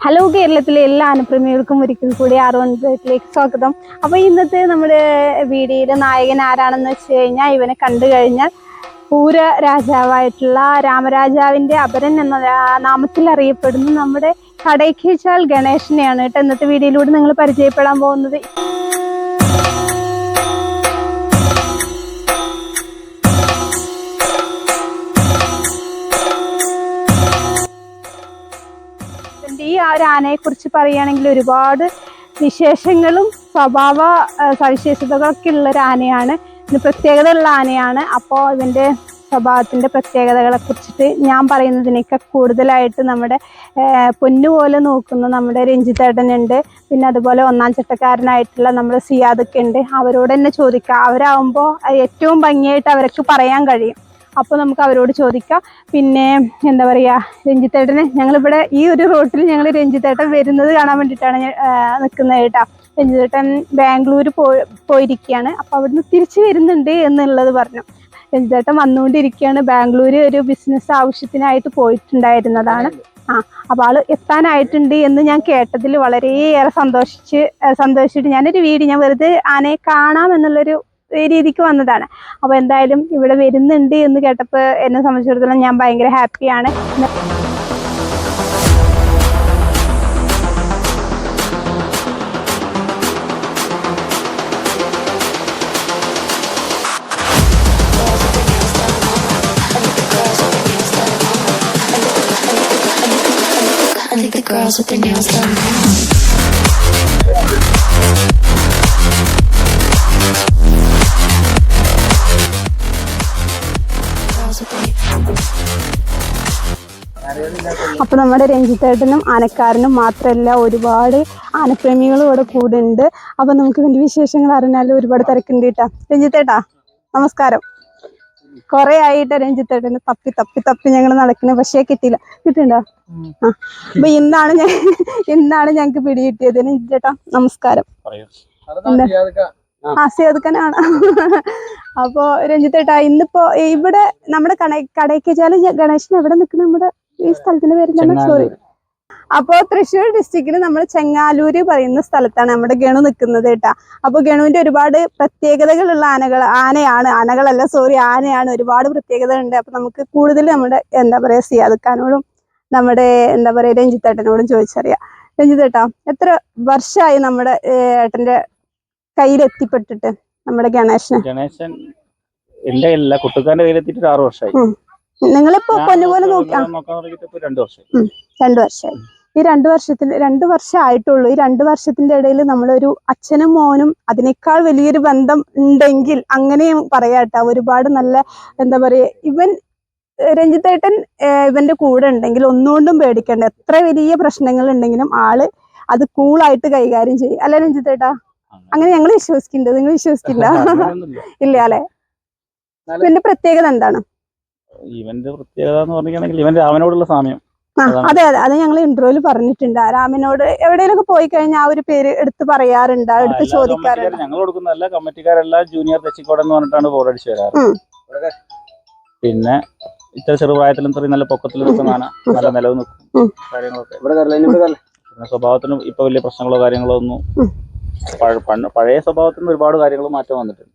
Hello കേരളത്തിലെ എല്ലാ അനുപ്രമികൾക്കും ഒരിക്കൽ കൂടി ആറുവൻപേട്ടിലേക്ക് സ്വാഗതം. അപ്പൊ ഇന്നത്തെ നമ്മുടെ വീഡിയോയിലെ നായകൻ ആരാണെന്ന് വെച്ച് കഴിഞ്ഞാൽ ഇവനെ കണ്ടു കഴിഞ്ഞാൽ പൂര രാജാവായിട്ടുള്ള രാമരാജാവിന്റെ അപരൻ എന്ന നാമത്തിൽ അറിയപ്പെടുന്ന നമ്മുടെ കടയ്ക്കേച്ചാൽ ഗണേശനെയാണ് കേട്ടോ ഇന്നത്തെ വീഡിയോയിലൂടെ നിങ്ങൾ പരിചയപ്പെടാൻ പോകുന്നത്. ആ ഒരു ആനയെ കുറിച്ച് പറയുകയാണെങ്കിൽ ഒരുപാട് വിശേഷങ്ങളും സ്വഭാവ സവിശേഷതകളൊക്കെ ഉള്ള ഒരു ആനയാണ്. പ്രത്യേകത ഉള്ള ആനയാണ്. അപ്പോൾ ഇതിന്റെ സ്വഭാവത്തിന്റെ പ്രത്യേകതകളെ കുറിച്ചിട്ട് ഞാൻ പറയുന്നതിനൊക്കെ കൂടുതലായിട്ട് നമ്മുടെ പൊന്നു പോലെ നോക്കുന്ന നമ്മുടെ രഞ്ജിത്തേട്ടനുണ്ട്. പിന്നെ അതുപോലെ ഒന്നാം ചട്ടക്കാരനായിട്ടുള്ള നമ്മുടെ സിയാദൊക്കെ ഉണ്ട്. അവരോട് തന്നെ ചോദിക്കുക അവരാകുമ്പോൾ ഏറ്റവും ഭംഗിയായിട്ട് അവർക്ക് പറയാൻ കഴിയും. അപ്പോൾ നമുക്ക് അവരോട് ചോദിക്കാം. പിന്നെ എന്താ പറയുക രഞ്ജിത്തേട്ടന് ഞങ്ങളിവിടെ ഈ ഒരു റോട്ടിൽ ഞങ്ങൾ രഞ്ജിത്തേട്ടൻ വരുന്നത് കാണാൻ വേണ്ടിയിട്ടാണ് നിൽക്കുന്നത് കേട്ടോ. രഞ്ജിത്തേട്ടൻ ബാംഗ്ലൂർ പോയി പോയിരിക്കുകയാണ് അപ്പോൾ അവിടുന്ന് തിരിച്ചു വരുന്നുണ്ട് എന്നുള്ളത് പറഞ്ഞു. രഞ്ജിത്തേട്ടൻ വന്നുകൊണ്ടിരിക്കുകയാണ് ബാംഗ്ലൂർ ഒരു ബിസിനസ് ആവശ്യത്തിനായിട്ട് പോയിട്ടുണ്ടായിരുന്നതാണ്. ആ അപ്പോൾ ആൾ എത്താനായിട്ടുണ്ട് എന്ന് ഞാൻ കേട്ടതിൽ വളരെയേറെ സന്തോഷിച്ച് സന്തോഷിച്ചിട്ട് ഞാനൊരു വീഡിയോ ഞാൻ വെറുതെ ആനയെ കാണാം എന്നുള്ളൊരു രീതിക്ക് വന്നതാണ് അപ്പോൾ എന്തായാലും ഇവിടെ വരുന്നുണ്ട് എന്ന് കേട്ടപ്പോൾ എന്നെ സംബന്ധിച്ചിടത്തോളം ഞാൻ ഭയങ്കര ഹാപ്പിയാണ് girls with their nails done. അപ്പൊ നമ്മുടെ രഞ്ജിത്തേട്ടനും ആനക്കാരനും മാത്രമല്ല ഒരുപാട് ആനപ്രേമികളും ഇവിടെ കൂടെ ഉണ്ട് അപ്പൊ നമുക്ക് ഇതിന്റെ വിശേഷങ്ങൾ അറിഞ്ഞാലും ഒരുപാട് തിരക്കുണ്ട് കേട്ടാ. രഞ്ജിത്തേട്ടാ നമസ്കാരം. കുറെ ആയിട്ട് രഞ്ജിത്തേട്ടന് തപ്പി തപ്പി തപ്പി ഞങ്ങൾ നടക്കുന്നത് പക്ഷേ കിട്ടിയില്ല. കിട്ടിണ്ടോ ആ അപ്പൊ ഇന്നാണ് ഞാൻ ഇന്നാണ് ഞങ്ങക്ക് പിടി കിട്ടിയത്. രഞ്ജിത്തേട്ടാ നമസ്കാരം. ആ. സേതുക്കനാണ് അപ്പോ രഞ്ജിത്തേട്ടാ ഇന്നിപ്പോ ഇവിടെ നമ്മുടെ കട കടയ്ക്കച്ചാൽ ഗണേശൻ എവിടെ നിൽക്കുന്ന നമ്മുടെ ഈ സ്ഥലത്തിന്റെ പേര് സോറി അപ്പോ തൃശ്ശൂർ ഡിസ്ട്രിക്റ്റിൽ നമ്മൾ ചെങ്ങാലൂര് പറയുന്ന സ്ഥലത്താണ് നമ്മുടെ ഗണു നിൽക്കുന്നത് കേട്ടാ. അപ്പൊ ഗണുവിന്റെ ഒരുപാട് പ്രത്യേകതകളുള്ള ആനകൾ ആനയാണ് ആനകളല്ല സോറി ആനയാണ്. ഒരുപാട് പ്രത്യേകതകളുണ്ട്. അപ്പൊ നമുക്ക് കൂടുതൽ നമ്മുടെ എന്താ പറയാ സിയാദക്കാനോടും നമ്മുടെ എന്താ പറയാ രഞ്ജിത്തേട്ടനോടും ചോദിച്ചറിയാം. രഞ്ജിത്തേട്ടാ എത്ര വർഷമായി നമ്മുടെ ഏട്ടന്റെ കയ്യിൽ എത്തിപ്പെട്ടിട്ട് നമ്മുടെ ഗണേശന്? ഗണേശൻ എന്റെ കയ്യിലല്ല കുട്ടിക്കാരന്റെ കയ്യിലെത്തിയിട്ട് ആറു വർഷമായി. നിങ്ങളിപ്പോ പൊന്നുപോലെ നോക്കാം രണ്ടു വർഷമായി. ഈ രണ്ടു വർഷത്തിൽ രണ്ടു വർഷം ആയിട്ടുള്ളൂ ഈ രണ്ടു വർഷത്തിന്റെ ഇടയിൽ നമ്മളൊരു അച്ഛനും മോനും അതിനേക്കാൾ വലിയൊരു ബന്ധം ഉണ്ടെങ്കിൽ അങ്ങനെയും പറയാട്ടോ ഒരുപാട് നല്ല എന്താ പറയാ ഇവൻ രഞ്ജിത്തേട്ടൻ ഇവന്റെ കൂടെ ഉണ്ടെങ്കിൽ ഒന്നുകൊണ്ടും പേടിക്കണ്ട. എത്ര വലിയ പ്രശ്നങ്ങൾ ഉണ്ടെങ്കിലും ആൾ അത് കൂളായിട്ട് കൈകാര്യം ചെയ്യും. അല്ലെ രഞ്ജിത്തേട്ടാ? അങ്ങനെ ഞങ്ങൾ വിശ്വസിക്കുന്നുണ്ട് നിങ്ങൾ വിശ്വസിക്കില്ല ഇല്ല അല്ലെ? ഇവന്റെ പ്രത്യേകത എന്താണ്? ഇവന്റെ പ്രത്യേകത എന്ന് പറഞ്ഞിട്ടുണ്ടെങ്കിൽ ഇവന്റെ രാമനോടുള്ള സാമ്യം. അതെ അതെ. അത് ഞങ്ങൾ ഇന്റർവ്യൂൽ പറഞ്ഞിട്ടുണ്ട്. ആ രാമനോട് എവിടെയെങ്കിലും പോയി കഴിഞ്ഞാൽ ആ ഒരു പേര് എടുത്ത് പറയാറുണ്ട് എടുത്ത് ചോദിക്കാറുണ്ട്. ഞങ്ങൾ കൊടുക്കുന്നതല്ല കമ്മിറ്റിക്കാരെല്ലാം ജൂനിയർ തെച്ചിക്കോട് എന്ന് പറഞ്ഞിട്ടാണ് ബോർഡ് അടിച്ചു വരാറ്. പിന്നെ ഇത്ര ചെറുപ്രായത്തിലും ഇത്രയും നല്ല പൊക്കത്തിൽ നിൽക്കുന്നതാണ് നല്ല നിലവ്. നിൽക്കും. കാര്യങ്ങളൊക്കെ. പിന്നെ സ്വഭാവത്തിനും ഇപ്പൊ വലിയ പ്രശ്നങ്ങളോ കാര്യങ്ങളോ ഒന്നും പഴയ സ്വഭാവത്തിൽ നിന്ന് ഒരുപാട് കാര്യങ്ങൾ മാറ്റം വന്നിട്ടുണ്ട്.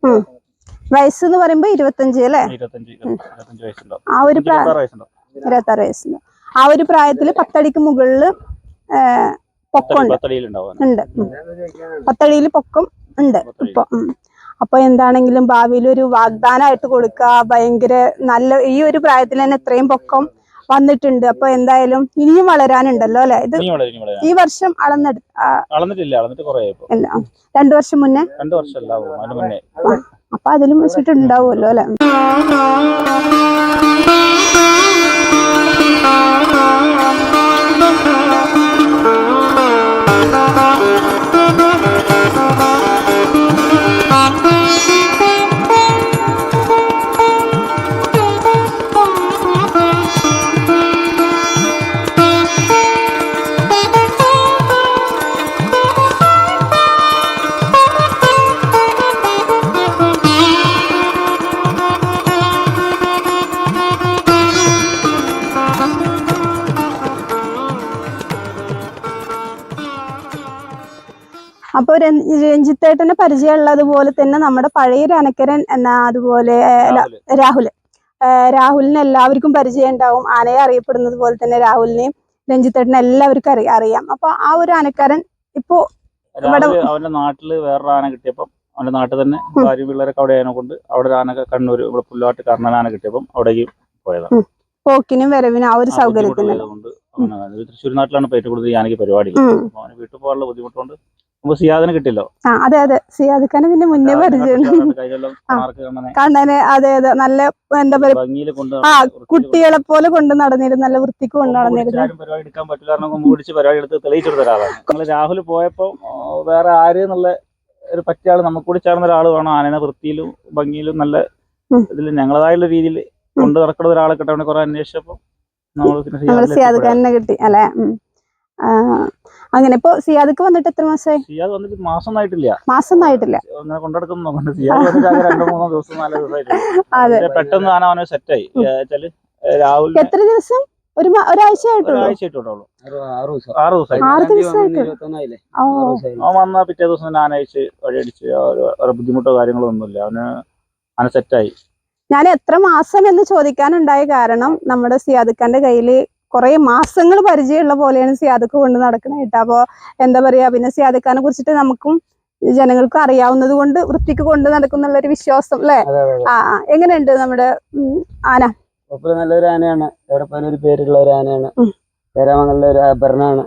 വയസ്സ് എന്ന് പറയുമ്പോ ഇരുപത്തഞ്ച് അല്ലേ? ആ ഒരു പ്രായം ഇരുപത്താറ് വയസ്സുണ്ട്. ആ ഒരു പ്രായത്തിൽ പത്തടിക്ക് മുകളിൽ പൊക്കമുണ്ട് ഉണ്ട്. പത്തടിയിൽ പൊക്കം ഉണ്ട് ഇപ്പൊ. അപ്പൊ എന്താണെങ്കിലും ഭാവിയിൽ ഒരു വാഗ്ദാനമായിട്ട് കൊടുക്കുക ഭയങ്കര നല്ല ഈ ഒരു പ്രായത്തിൽ തന്നെ ഇത്രയും പൊക്കം വന്നിട്ടുണ്ട്. അപ്പൊ എന്തായാലും ഇനിയും വളരാനുണ്ടല്ലോ അല്ലെ? ഇത് ഈ വർഷം അളന്നെടുത്തില്ല രണ്ടു വർഷം മുന്നേ? രണ്ടു വർഷം അപ്പൊ അതിലും വെച്ചിട്ട് ഉണ്ടാവുമല്ലോ അല്ലെ? അപ്പോൾ പരിചയമുള്ളത് പരിചയമുള്ളതുപോലെ തന്നെ നമ്മുടെ പഴയ അനക്കരൻ എന്നാ അതുപോലെ രാഹുൽ രാഹുലിന് എല്ലാവർക്കും പരിചയം ഉണ്ടാവും ആനയെ അറിയപ്പെടുന്നത് പോലെ തന്നെ രാഹുലിനെയും രഞ്ജിത്തേട്ടനെ എല്ലാവർക്കും അറിയാം അറിയാം. അപ്പൊ ആ ഒരു ആനക്കാരൻ ഇപ്പോ ഇവിടെ- അവന്റെ നാട്ടിൽ വേറൊരു ആന കിട്ടിയപ്പം അവന്റെ നാട്ടിൽ തന്നെ ഭാര്യ പിള്ളേരൊക്കെ അവിടെ ആന കൊണ്ട് അവിടെ ആന കണ്ണൂർ ഇവിടെ പുല്ലാട്ട് കർണൻ ആന കിട്ടിയപ്പം അവിടേക്ക് പോയതാണ് പോക്കിനും വരവിനും ആ ഒരു സൗകര്യത്തിന് തൃശ്ശൂർ നാട്ടിലാണ് ഏറ്റവും കൂടുതൽ ഈ ആനയ്ക്ക് പരിപാടി വീട്ടിൽ പോകാനുള്ള ബുദ്ധിമുട്ടുണ്ട്. നമുക്ക് സിയാദിനെ കിട്ടില്ലോ ആ അതെ അതെ. സിയാദിക്കാനെ പിന്നെ മുന്നേ പരിചയം കണ്ണനെ അതെ അതെ. നല്ല എന്താ പറയാ ആ, കുട്ടികളെ പോലെ കൊണ്ട് നടന്നിരുന്നു. നല്ല വൃത്തിക്ക് കൊണ്ട് നടന്നിരുന്നു. രാഹുൽ പോയപ്പോ വേറെ ആര് എന്നുള്ള ഒരു പറ്റിയ ആൾ നമുക്ക് കൂടി ചേർന്ന ഒരാൾ വേണം. ആനനെ വൃത്തിയിലും ഭംഗിയിലും നല്ല. ഇതിൽ ഞങ്ങളതായുള്ള രീതിയിൽ കൊണ്ട് നടക്കുന്ന ഒരാളെ കിട്ടാൻ കുറെ അന്വേഷിച്ചപ്പോ നമ്മൾ കിട്ടി. അല്ലെ? അങ്ങനെ. ഇപ്പൊ സിയാദിക്ക് വന്നിട്ട് എത്ര മാസമായി സിയാദ് വന്നിട്ട് മാസം ആയിട്ടില്ല മാസം ആയിട്ടില്ല അങ്ങനെ കൊണ്ടെടുക്കുന്നു നോക്കണ്ട സിയാദ് വന്നിട്ട് ആകെ രണ്ടോ മൂന്നോ ദിവസം നാലോ ദിവസമായിട്ട് അതെ. പെട്ടെന്ന് ആണ് അവനെ സെറ്റായി വെച്ചാൽ രാഹുൽ എത്ര ദിവസം? ഒരു ഒരാഴ്ച ആയിട്ടുള്ളൂ? ആറ് ദിവസം. ആറ് ദിവസം ആറ് ദിവസമായിട്ട് അവൻ വന്ന പിറ്റേ ദിവസം ഞാൻ അയച്ച് വഴിയടിച്ച് ഒരു- ബുദ്ധിമുട്ടോ കാര്യങ്ങളോ ഒന്നുമില്ല. അവന് സെറ്റ് സെറ്റായി ഞാൻ എത്ര മാസം എന്ന് ചോദിക്കാനുണ്ടായ കാരണം നമ്മുടെ സിയാദിക്കാന്റെ കയ്യിൽ കുറെ മാസങ്ങൾ പരിചയമുള്ള പോലെയാണ് സിയാദക്ക് കൊണ്ട് നടക്കുന്നത് കേട്ടോ. അപ്പോ എന്താ പറയാ പിന്നെ സിയാദക്കാനെ കുറിച്ചിട്ട് നമുക്കും ജനങ്ങൾക്കും അറിയാവുന്നത് കൊണ്ട് വൃത്തിക്ക് കൊണ്ട് നടക്കുന്നുള്ള ഒരു വിശ്വാസം അല്ലെ? ആ. എങ്ങനെയുണ്ട് നമ്മുടെ ആന? നല്ലൊരു ആനയാണ്. എവിടെ പോയാലും ഒരു പേരുള്ള ഒരു ആനയാണ്. പേരാമംഗലിലെ ഒരു അപർണാണ്.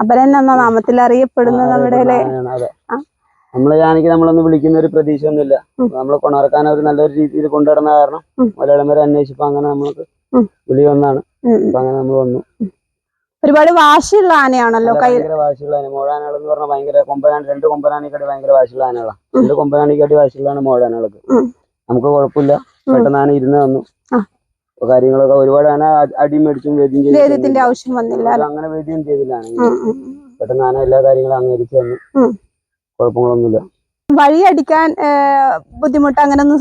അപരൻ എന്ന നാമത്തിൽ അറിയപ്പെടുന്ന നമ്മുടെ നമ്മളെ ആനയ്ക്ക് നമ്മളൊന്നും വിളിക്കുന്ന ഒരു പ്രതീക്ഷ ഒന്നുമില്ല നമ്മളെ കൊണർക്കാൻ അവർ നല്ലൊരു രീതിയിൽ കൊണ്ടുവരുന്ന കാരണം. മലയാളം വരെ അന്വേഷിപ്പോ അങ്ങനെ നമ്മൾക്ക്. വിളി വന്നാണ്. അപ്പൊ അങ്ങനെ നമ്മൾ വന്നു. ഒരുപാട് വാശിയുള്ള ആനയാണല്ലോ ഭയങ്കര വാശിയുള്ള ആന. മോഴാനകൾ എന്ന് പറഞ്ഞാൽ ഭയങ്കര കൊമ്പനാണ്. രണ്ട് കൊമ്പനാണിക്കാട്ടി ഭയങ്കര വാശിയുള്ള ആനകളാണ് രണ്ട് കൊമ്പനാണിക്കാട്ടി വാശിയുള്ളതാണ് മോഴാനകൾക്ക് നമുക്ക് കുഴപ്പമില്ല. പെട്ടെന്ന് ആന ഇരുന്ന് വന്നു. കാര്യങ്ങളൊക്കെ ഒരുപാട് ആന അടി മേടിച്ചും വേദ്യം വേദ്യത്തിന്റെ. ആവശ്യം വന്നില്ല അങ്ങനെ വേദ്യം ചെയ്തില്ല. പെട്ടെന്ന് ആന എല്ലാ കാര്യങ്ങളും അംഗീകരിച്ചു തന്നു കുഴപ്പങ്ങളൊന്നുമില്ല. വഴി അടിക്കാൻ ഏർ, ബുദ്ധിമുട്ട് അങ്ങനൊന്നും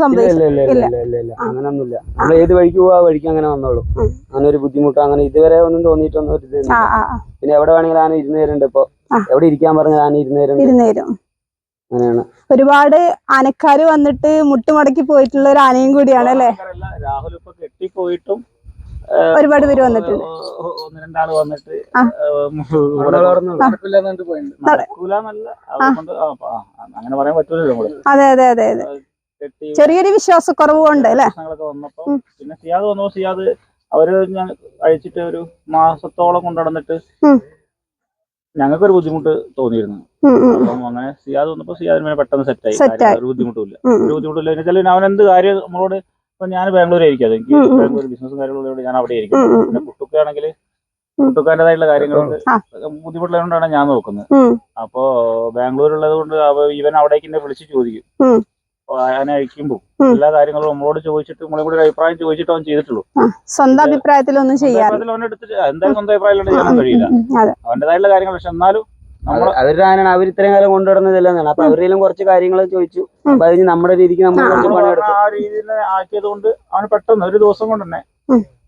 ആ. അങ്ങനൊന്നുമില്ല. നമ്മൾ ഏത് വഴിക്ക് പോവാ വഴിക്ക് അങ്ങനെ വന്നോളൂ. അങ്ങനെ ഒരു ബുദ്ധിമുട്ടോ അങ്ങനെ ഇതുവരെ ഒന്നും തോന്നിയിട്ടൊന്നും ഒരു. പിന്നെ എവിടെ വേണമെങ്കിലും ആന ഇരുന്ന് തരുന്നുണ്ട് ഇപ്പൊ. എവിടെ ഇരിക്കാൻ പറഞ്ഞ ആന ഇരുന്ന് തരുന്നുണ്ട്. ഇരുന്നേരും അങ്ങനെയാണ്. ഒരുപാട് ആനക്കാര് വന്നിട്ട് മുട്ടുമടക്കി പോയിട്ടുള്ള ഒരു ആനയും കൂടിയാണ് അല്ലെ? രാഹുൽ ഇപ്പൊ കെട്ടിപ്പോയിട്ടും ഒരുപാട് പേര് വന്നിട്ടുണ്ട് ഒന്ന് രണ്ടാൾ വന്നിട്ട് അങ്ങനെ പറയാൻ പറ്റൂലല്ലോ അതെ അതെ അതെ അതെ. ചെറിയൊരു വിശ്വാസക്കുറവ് കൊണ്ട് അല്ലെ വന്നപ്പോ പിന്നെ സിയാദ് വന്നപ്പോ സിയാദ് അവർ ഞാൻ അഴിച്ചിട്ട് ഒരു മാസത്തോളം കൊണ്ട് നടന്നിട്ട് ഒരു ഞങ്ങൾക്കൊരു ബുദ്ധിമുട്ട് തോന്നിയിരുന്നു. അപ്പം അങ്ങനെ സിയാദ് വന്നപ്പോ സിയാദിന് പെട്ടെന്ന് സെറ്റായി ആയി. ഒരു ബുദ്ധിമുട്ടില്ല ഒരു. ബുദ്ധിമുട്ടില്ല എന്ന് അവൻ എന്ത് കാര്യം നമ്മളോട് ഇപ്പൊ ഞാൻ ബാംഗ്ലൂർ ആയിരിക്കും എനിക്ക്. ബാംഗ്ലൂർ ബിസിനസ്സും കാര്യങ്ങളും ഞാൻ അവിടെ ആയിരിക്കും പിന്നെ കുട്ടുക്കാണെങ്കിൽ കാര്യങ്ങൾക്ക് ആ. ബുദ്ധിമുട്ടുള്ളതുകൊണ്ടാണ് ഞാൻ നോക്കുന്നത്. അപ്പോ ബാംഗ്ലൂർ ഉള്ളത് കൊണ്ട് ഇവൻ അവിടേക്ക് എന്നെ വിളിച്ച് ചോദിക്കും. ഞാൻ അയക്കുമ്പോൾ. എല്ലാ കാര്യങ്ങളും നമ്മളോട് ചോദിച്ചിട്ട് നമ്മളെ കൂടി അഭിപ്രായം ചോദിച്ചിട്ട് അവൻ ചെയ്തിട്ടുള്ളൂ. സ്വന്തം അഭിപ്രായത്തിലൊന്നും ചെയ്യാറില്ല. അഭിപ്രായത്തിൽ അവൻ എടുത്തിട്ട് എന്തായാലും സ്വന്തം അഭിപ്രായം ചെയ്യാൻ കഴിയില്ല. അതെ. അവന്റേതായിട്ടുള്ള കാര്യങ്ങൾ പക്ഷെ എന്നാലും ആനയാണ് അവർ ഇത്രയും കാലം കൊണ്ടുവരുന്നതല്ലെന്നാണ് അപ്പൊ അവരിലും കുറച്ച് കാര്യങ്ങൾ ചോദിച്ചു. അപ്പൊ അതിന് നമ്മുടെ രീതിക്ക് നമ്മൾ ആ, കുറച്ച് നമ്മൾ ആ രീതിയിൽ ആക്കിയത് കൊണ്ട് അവന് പെട്ടെന്ന് ഒരു ദിവസം കൊണ്ട് തന്നെ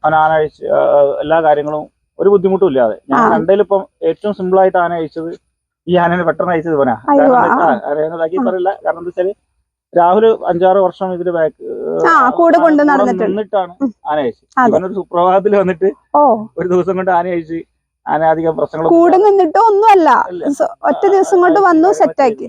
അവൻ ആന ആ, എല്ലാ കാര്യങ്ങളും ഒരു ബുദ്ധിമുട്ടും ഇല്ലാതെ. ഞാൻ ഇപ്പം ഏറ്റവും സിമ്പിൾ ആയിട്ട് ആന അയച്ചത് ഈ ആനനെ പെട്ടെന്ന് അയച്ചത് പോനാ കാരണം. പറയില്ല. കാരണം എന്താ വെച്ചാൽ രാഹുൽ അഞ്ചാറ് വർഷം ഇതിൽ ബാക്ക് ആ, കൂടെ കൊണ്ട് ഉം. ആന അയച്ചത്. ഇവനൊരു സുപ്രഭാതത്തിൽ വന്നിട്ട് ഒരു ദിവസം കൊണ്ട് ആന അയച്ച് ആന അധികം പ്രശ്നങ്ങൾ കൂടെ നിന്നിട്ടോ ഒന്നുമല്ല. ഒറ്റ ദിവസം കൊണ്ട് വന്നു സെറ്റാക്കി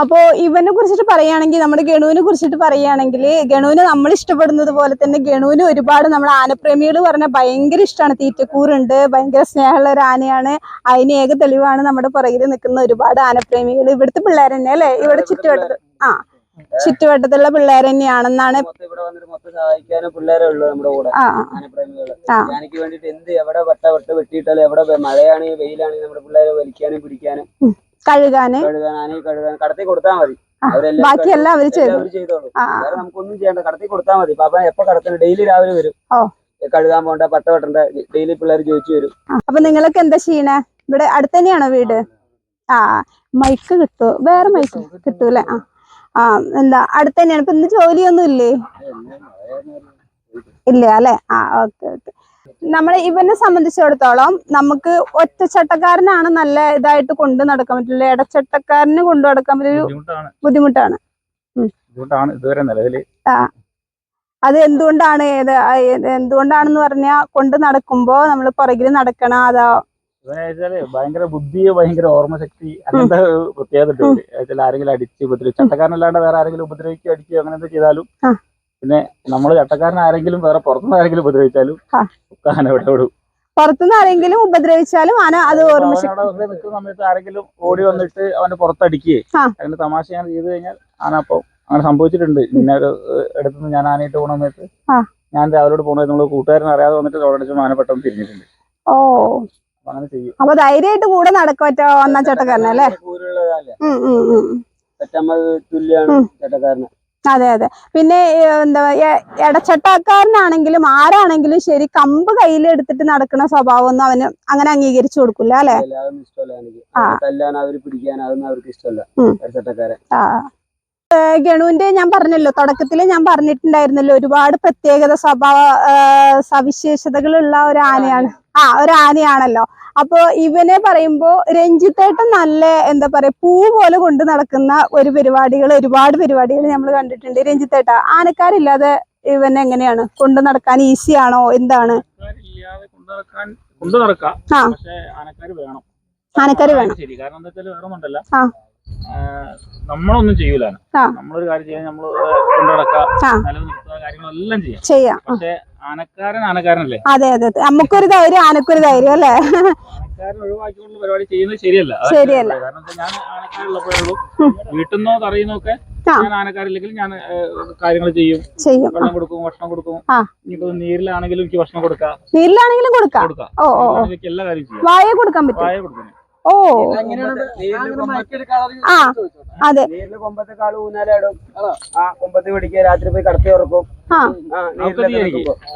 അപ്പോ ഇവനെ കുറിച്ചിട്ട് പറയുകയാണെങ്കിൽ നമ്മുടെ ഗണുവിനെ കുറിച്ചിട്ട് പറയുകയാണെങ്കിൽ ഗണുവിനെ നമ്മൾ ഇഷ്ടപ്പെടുന്നത് പോലെ തന്നെ ഗണുവിന് ഒരുപാട് നമ്മുടെ ആനപ്രേമികൾ പറഞ്ഞ ഭയങ്കര ഇഷ്ടമാണ്. തീറ്റക്കൂറുണ്ട് ഭയങ്കര സ്നേഹമുള്ള ഒരു ആനയാണ്. അതിന് ഏക തെളിവാണ് നമ്മുടെ പുറകിൽ നിൽക്കുന്ന ഒരുപാട് ആനപ്രേമികൾ ഇവിടുത്തെ പിള്ളേർ തന്നെ അല്ലേ? ഇവിടെ ചുറ്റുവട്ടത്ത്. ആ. ചുറ്റുവട്ടത്തുള്ള പിള്ളേർ തന്നെയാണെന്നാണ് ഇവിടെ വന്നിട്ട് മൊത്തം സഹായിക്കാനും പിള്ളേരെ ഉള്ളു നമ്മുടെ കൂടെ. ആനപ്രേമികൾ. വേണ്ടിട്ട് എന്ത് എവിടെ വട്ട വട്ട വെട്ടിയിട്ടാലും എവിടെ വെ- മഴയാണെങ്കിൽ വെയിലാണെങ്കിൽ നമ്മുടെ പിള്ളേരെ വലിക്കാനും പിടിക്കാനും കഴുകാന്. കഴുകാൻ ആനയെ കഴുകാൻ കടത്തി കൊടുത്താൽ മതി. ബാക്കിയെല്ലാം അവർ ചെയ്തോളും. വേറെ നമുക്കൊന്നും ചെയ്യണ്ട. കടത്തി കൊടുത്താൽ മതി. പാപ്പ എപ്പോ കടത്തണം? ഡെയിലി രാവിലെ വരും. കഴുകാൻ പോണ്ട പട്ട വെട്ടണ്ട ഡെയിലി പിള്ളേർ ചോദിച്ചു വരും. അപ്പൊ നിങ്ങളൊക്കെ എന്താ ചെയ്യണേ? ഇവിടെ അടുത്തന്നെയാണോ വീട്? ആ മൈക്ക് കിട്ടുമോ വേറെ മൈക്ക് കിട്ടൂല്ലേ? ആ. ആ എന്താ അടുത്ത് തന്നെയാണ് ഇപ്പൊ ഇന്ന് ജോലിയൊന്നും ഇല്ലേ ഇല്ല അല്ലെ ആ ഓക്കെ ഓക്കെ. നമ്മളെ ഇവനെ സംബന്ധിച്ചിടത്തോളം നമുക്ക് ഒറ്റച്ചട്ടക്കാരനാണ് നല്ല ഇതായിട്ട് കൊണ്ടു നടക്കാൻ പറ്റില്ല. ഇടച്ചട്ടക്കാരന് കൊണ്ടു നടക്കാൻ പറ്റിയ ബുദ്ധിമുട്ടാണ്. ഇതുവരെ നിലവിൽ അത് എന്തുകൊണ്ടാണ് ഏത് ആ ഏത് എന്തുകൊണ്ടാണെന്ന് പറഞ്ഞാൽ കൊണ്ട് നടക്കുമ്പോ നമ്മൾ പുറകിൽ നടക്കണ അതാ വെച്ചാൽ ഭയങ്കര ബുദ്ധി ഭയങ്കര ഓർമ്മശക്തി അങ്ങനത്തെ പ്രത്യേകത ഇവർ. ആരെങ്കിലും അടിച്ച് ഉപദ്രവിച്ചു ചട്ടക്കാരനല്ലാണ്ട് വേറെ ആരെങ്കിലും ഉപദ്രവിക്കുകയോ അടിക്കുകയോ അങ്ങനെ എന്താ ചെയ്താലും പിന്നെ നമ്മൾ ചട്ടക്കാരൻ ആരെങ്കിലും വേറെ പുറത്തുനിന്ന് ആരെങ്കിലും ഉപദ്രവിച്ചാലും. ആന ഇവിടെ ഓടും. പുറത്തുനിന്ന് ആരെങ്കിലും ഉപദ്രവിച്ചാലും ആന അത് ഓർമ്മശക്തി നിൽക്കുന്ന സമയത്ത് ആരെങ്കിലും ഓടി വന്നിട്ട് അവന്റെ പുറത്തടിക്കുകയെ. അങ്ങനെ തമാശ ഞാൻ ചെയ്തു കഴിഞ്ഞാൽ ആന അപ്പം അങ്ങനെ സംഭവിച്ചിട്ടുണ്ട്. ഇന്ന ഒരു ഇടത്തുനിന്ന് ഞാൻ ആനയിട്ട് പോണ സമയത്ത് ഞാൻ രാവിലോട് പോണത് നമ്മൾ കൂട്ടുകാരൻ അറിയാതെ വന്നിട്ട് റോഡടിച്ച് ആന പെട്ടെന്ന് തിരിഞ്ഞിട്ടുണ്ട്. ഓ. അങ്ങനെ ചെയ്യും. അപ്പൊ ധൈര്യമായിട്ട് കൂടെ നടക്കുമറ്റോ ഒന്നാം ചേട്ടക്കാരനെ അല്ലേ. ചേട്ടക്കാരന്. അതെ അതെ. പിന്നെ എന്താ ഇടച്ചട്ടക്കാരനാണെങ്കിലും ആരാണെങ്കിലും ശരി കമ്പ് കയ്യിൽ എടുത്തിട്ട് നടക്കുന്ന സ്വഭാവം ഒന്നും അവന് അങ്ങനെ അംഗീകരിച്ചു കൊടുക്കില്ല അല്ലെ? ഗണുവിന്റെ ഞാൻ പറഞ്ഞല്ലോ തുടക്കത്തിൽ ഞാൻ പറഞ്ഞിട്ടുണ്ടായിരുന്നല്ലോ ഒരുപാട് പ്രത്യേകത സ്വഭാവ സവിശേഷതകളുള്ള ഒരു ആനയാണ്. ആ ഒരു ആനയാണല്ലോ. അപ്പോ ഇവനെ പറയുമ്പോ രഞ്ജിത്തേട്ടൻ നല്ല എന്താ പറയാ പൂ പോലെ കൊണ്ട് നടക്കുന്ന ഒരു പരിപാടികൾ ഒരുപാട് പരിപാടികൾ നമ്മൾ കണ്ടിട്ടുണ്ട്. രഞ്ജിത്തേട്ട ആനക്കാരില്ലാതെ ഇവൻ എങ്ങനെയാണ്? കൊണ്ടു നടക്കാൻ ഈസി ആണോ? എന്താണ്? ആനക്കാര് വേണം. ആനക്കാര് വേണം. ശരി. കാരണം എന്താ വെച്ചാൽ വേറെ ഒന്നുണ്ടല്ല. നമ്മളൊന്നും ചെയ്യൂല. നമ്മളൊരു കാര്യം ചെയ്യാൻ നമ്മൾ കൊണ്ടുനടക്കാം. നിലനിർത്തുക കാര്യങ്ങളെല്ലാം ചെയ്യാം. ചെയ്യാം. പക്ഷെ ആനക്കാരൻ ആനക്കാരനല്ലേ? അതെ അതെ നമുക്കൊരു ധൈര്യം ആനക്കൊരു ധൈര്യം അല്ലേ? ആനക്കാരൻ ഒഴിവാക്കിക്കൊണ്ട് പരിപാടി ചെയ്യുന്നത് ശരിയല്ല. ശരിയല്ല. ഞാൻ കാരണം ഞാൻ ആനക്കാരുള്ളപ്പോഴേ ഉള്ളൂ. വീട്ടിൽ നിന്നോ അറിയുന്നൊക്കെ ആ. ഞാൻ ആനക്കാരില്ലെങ്കിൽ ഞാൻ കാര്യങ്ങൾ ചെയ്യും. വെള്ളം കൊടുക്കും ഭക്ഷണം കൊടുക്കും. ഇനിയിപ്പോ നീരിലാണെങ്കിലും എനിക്ക് ഭക്ഷണം കൊടുക്കാം. നീരിലാണെങ്കിലും കൊടുക്കാം. എല്ലാ കാര്യം ചെയ്യാം. വായ കൊടുക്കാൻ പറ്റും. വായ കൊടുക്കും ഓ. നീരിൽ ആ അതെ. നീൽ ഊന്നാലിടും ആ കൊമ്പത്ത് പിടിക്കുക രാത്രി പോയി കടത്തി ഉറക്കും.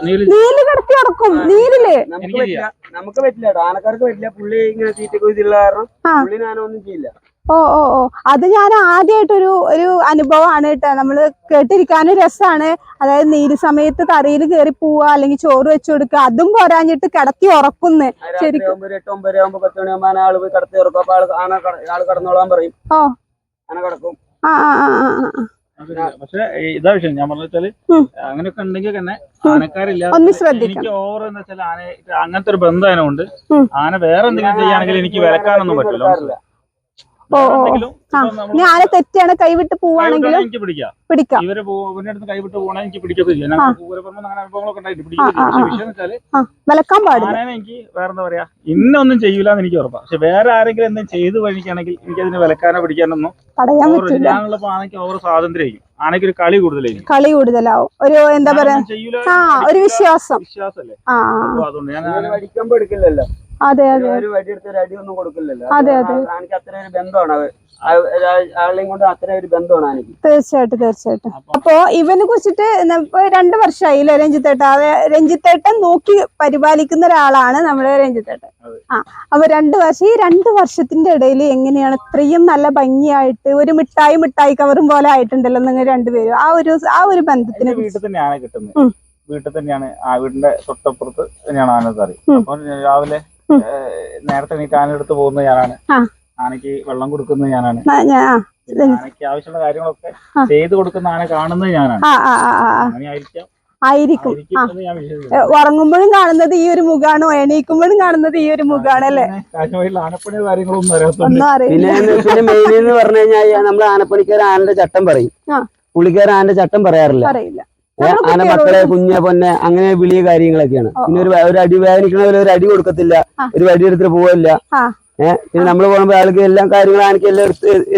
നീലിൽ. നമുക്ക് പറ്റില്ല. ആനക്കാർക്ക് പറ്റില്ല. പുള്ളി ഇങ്ങനെ തീറ്റ കൊയ്തുള്ള കാരണം. പുള്ളി ഞാനൊന്നും ചെയ്യില്ല. ഓ ഓ ഓ. അത് ഞാൻ ആദ്യമായിട്ടൊരു ഒരു അനുഭവമാണ് കേട്ടോ. നമ്മൾ കേട്ടിരിക്കാനും രസമാണ് അതായത് നീര് സമയത്ത് തറയിൽ കയറി പോവുക അല്ലെങ്കിൽ ചോറ് വെച്ചു കൊടുക്കുക അതും പോരാഞ്ഞിട്ട് കിടത്തി ഉറക്കുന്നു. ശരിക്കും. എട്ട് ഒമ്പത് ആകുമ്പോ പത്ത് മണിയാകുമ്പോ ആന ആൾ പോയി കടത്തി ഉറക്കും. ആന ആൾ കടന്നോളാൻ പറയും. ഓ. ആന കടക്കും. ആ ആ ആ ആ. പക്ഷെ ഇതാ വിഷയം. ഞാൻ പറഞ്ഞ വെച്ചാൽ അങ്ങനെയൊക്കെ ഉണ്ടെങ്കിൽ തന്നെ ആനക്കാരില്ല. എനിക്ക് ഓവർ എന്ന് വെച്ചാൽ ആന അങ്ങനത്തെ ഒരു ബന്ധം അതിനുണ്ട് ഉം. ആന വേറെ എന്തെങ്കിലും ചെയ്യുകയാണെങ്കിൽ എനിക്ക് വിലക്കാനൊന്നും പറ്റില്ല. കൊടുക്കാറില്ല. ഓ, വേറെ ഓ. എന്തെങ്കിലും ആ. ഇപ്പൊ നമ്മൾ ഇനി ആന തെറ്റാണ് കൈവിട്ട് പോവാണെങ്കിൽ എനിക്ക് പിടിക്കാം. പിടിക്കാം. ഇവർ ഇവരുടെ കൈവിട്ട് പോകണേ എനിക്ക് ഞാൻ പൂരപ്പറമ്പ് അങ്ങനെ അനുഭവങ്ങളൊക്കെ ഉണ്ടായിട്ട് എന്ന് വിലക്കാൻ പാടില്ല. എനിക്ക് വേറെ എന്താ പറയാ ഇന്നൊന്നും ചെയ്യൂലെന്ന് എനിക്ക് ഉറപ്പാ. പക്ഷെ വേറെ ആരെങ്കിലും എന്തെങ്കിലും ചെയ്തു കഴിക്കുകയാണെങ്കിൽ എനിക്ക് അതിന് വിലക്കാനോ പിടിക്കാനൊന്നും തടയാൻ ഓവർ പറ്റില്ല. ഞാനുള്ളപ്പോ ആനയ്ക്ക് ഓവർ സ്വാതന്ത്ര്യം ആനയ്ക്ക് ഒരു കളി കൂടുതലായിരിക്കും. കളി കൂടുതലാവും. ഒരു എന്താ പറയാ? ആ ഒരു വിശ്വാസം. വിശ്വാസല്ലേ അതുകൊണ്ട് ഞാൻ വടിക്കുമ്പോ എടുക്കില്ലല്ലോ. അതെ അതെ. ഒരു ഒരു കൊടുക്കില്ലല്ലോ. അതെ, അതെ. അത്ര ഒരു ബന്ധമാണ്. ആളെയും കൊണ്ട് അത്ര ഒരു ബന്ധമാണ് തീർച്ചയായിട്ടും തീർച്ചയായിട്ടും. അപ്പോ ഇവനെ കുറിച്ചിട്ട് രണ്ടു വർഷമായി അല്ലെ രഞ്ജിത്തേട്ട രഞ്ജിത്തേട്ടൻ നോക്കി പരിപാലിക്കുന്ന ഒരാളാണ് നമ്മുടെ രഞ്ജിത്തേട്ടൻ. ആ അപ്പൊ രണ്ടു വർഷം ഈ രണ്ടു വർഷത്തിന്റെ ഇടയിൽ എങ്ങനെയാണ് ഇത്രയും നല്ല ഭംഗിയായിട്ട് ഒരു മിഠായി മിഠായി കവറും പോലെ ആയിട്ടുണ്ടല്ലോ നിങ്ങൾ രണ്ടുപേരും. ആ ഒരു ആ ഒരു ബന്ധത്തിന് വീട്ടിൽ തന്നെയാണ് കിട്ടുന്നത്. വീട്ടിൽ തന്നെയാണ് ആ വീടിന്റെ തൊട്ടപ്പുറത്ത് തന്നെയാണ് ആനന്ദറി. അപ്പൊ രാവിലെ നേരത്തെ എനിക്ക് ആനയെടുത്ത് പോകുന്നത് ഞാനാണ്. ആനയ്ക്ക് വെള്ളം കൊടുക്കുന്നത് ഞാനാണ്. ആനയ്ക്ക് ആവശ്യമുള്ള കാര്യങ്ങളൊക്കെ ചെയ്ത് കൊടുക്കുന്ന ആന കാണുന്നത് ഞാനാണ്. ആയിരിക്കാം. ഉറങ്ങുമ്പോഴും കാണുന്നത് ഈ ഒരു മുഖാണോ എണീക്കുമ്പോഴും കാണുന്നത് ഈ ഒരു മുഖാണ് അല്ലേ? പിന്നെ പിന്നെ മെയിൻ എന്ന് പറഞ്ഞു കഴിഞ്ഞാൽ നമ്മൾ ആനപ്പണിക്കാർ ആനന്റെ ചട്ടം പറയും. പുള്ളിക്കാരൻ ആനന്റെ ചട്ടം പറയാറില്ല. ആന മക്കളെ കുഞ്ഞെ പൊന്നെ അങ്ങനെ വിളിയ കാര്യങ്ങളൊക്കെയാണ്. പിന്നെ ഒരു ഒരു അടി വേദനിക്കണവരെ ഒരു അടി കൊടുക്കത്തില്ല. ഒരു വടി എടുത്തിട്ട് പോവില്ല. ഏഹ് പിന്നെ നമ്മൾ പോകുമ്പോ ആൾക്ക് എല്ലാം കാര്യങ്ങളും ആനക്ക് എല്ലാം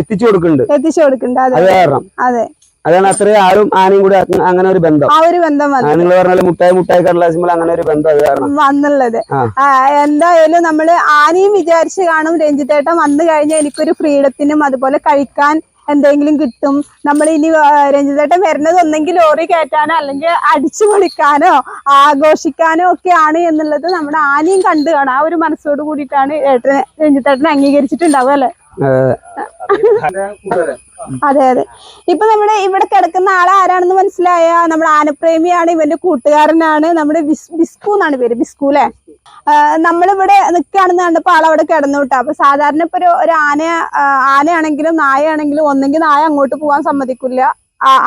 എത്തിച്ചു കൊടുക്കുന്നുണ്ട്. എത്തിച്ചു കൊടുക്കണ്ട അതെ കാരണം. അതെ. അതാണ് അത്രയും ആരും ആനയും കൂടി അങ്ങനെ ഒരു ബന്ധം. ആ ഒരു ബന്ധം നിങ്ങൾ പറഞ്ഞ പോലെ മുട്ടായി മുട്ടായി കടലാസിമ്പോൾ അങ്ങനെ ഒരു ബന്ധം അത് കാരണം. വന്നുള്ളത്. എന്തായാലും നമ്മൾ ആനയും വിചാരിച്ചു കാണും രഞ്ജിത്തേട്ടൻ വന്നു കഴിഞ്ഞാൽ എനിക്കൊരു ഫ്രീഡത്തിനും അതുപോലെ കഴിക്കാൻ എന്തെങ്കിലും കിട്ടും. നമ്മൾ ഇനി രഞ്ജിതേട്ടൻ വരുന്നത് ഒന്നെങ്കിൽ ലോറി കയറ്റാനോ അല്ലെങ്കിൽ അടിച്ചു പൊളിക്കാനോ ആഘോഷിക്കാനോ ഒക്കെയാണ് എന്നുള്ളത് നമ്മുടെ ആനയും കണ്ടു കാണാം. ആ ഒരു മനസ്സോട് കൂടിയിട്ടാണ് ഏട്ടനെ രഞ്ജിത്തേട്ടനെ അംഗീകരിച്ചിട്ടുണ്ടാവും അല്ലെ? അതെ അതെ. ഇപ്പൊ നമ്മുടെ ഇവിടെ കിടക്കുന്ന ആളെ ആരാണെന്ന് മനസ്സിലായ? നമ്മുടെ ആനപ്രേമിയാണ് ഇവന്റെ കൂട്ടുകാരനാണ് നമ്മുടെ ബിസ്- ബിസ്കു എന്നാണ് പേര് ബിസ്കു അല്ലെ? നമ്മളിവിടെ നിൽക്കുകയാണെന്ന് കണ്ടപ്പോ അവിടെ കിടന്നു വിട്ടാ അപ്പൊ സാധാരണ ഇപ്പൊ ഒരു ആന ആനയാണെങ്കിലും നായയാണെങ്കിലും ഒന്നെങ്കിൽ നായ അങ്ങോട്ട് പോകാൻ സമ്മതിക്കില്ല.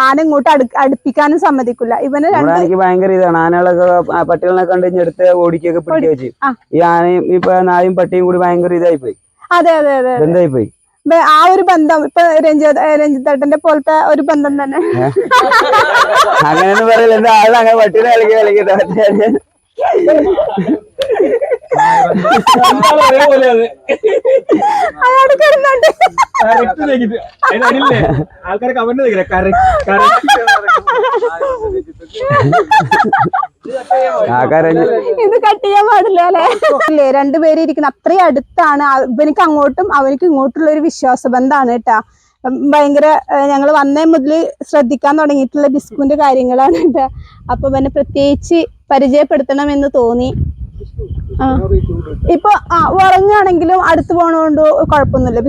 ആന ഇങ്ങോട്ട് അടു അടുപ്പിക്കാനും സമ്മതിക്കില്ല. ഇവന് എനിക്ക് ഭയങ്കര ഇതാണ്. ആനകളൊക്കെ പട്ടികളെ കണ്ടു എടുത്ത് ഓടിക്കൊക്കെ പിടിക്കുക വെച്ച് ഈ ആനയും ഇപ്പൊ നായും പട്ടിയും കൂടി ഭയങ്കര ഇതായി പോയി അതെ അതെ അതെ. എന്തായി പോയി ആ ഒരു ബന്ധം ഇപ്പൊ രഞ്ജിത് രഞ്ജിത്തേട്ടന്റെ പോലത്തെ ഒരു ബന്ധം തന്നെ. അങ്ങനെയൊന്നും പറയില്ല. എന്താ ആൾ അങ്ങനെ കിടന്നുണ്ട് ആൾക്കാരെ കമന്റ് ഇത് കട്ട് ചെയ്യാൻ പാടില്ല അല്ലെ? രണ്ടുപേരും ഇരിക്കുന്ന അത്രയും അടുത്താണ്. ഇവനിക്ക് അങ്ങോട്ടും അവനിക്ക് ഇങ്ങോട്ടുള്ള ഒരു വിശ്വാസ ബന്ധമാണ് കേട്ടാ ഭയങ്കര ഞങ്ങൾ വന്നേ മുതൽ ശ്രദ്ധിക്കാൻ തുടങ്ങിയിട്ടുള്ള ബിസ്കുവിന്റെ കാര്യങ്ങളാണ് കേട്ടാ. അപ്പൊ പിന്നെ പ്രത്യേകിച്ച് പരിചയപ്പെടുത്തണം എന്ന് തോന്നി. ഇപ്പൊ ആ ഉറങ്ങുകയാണെങ്കിലും അടുത്ത് പോണോണ്ട് കുഴപ്പമൊന്നുമില്ല.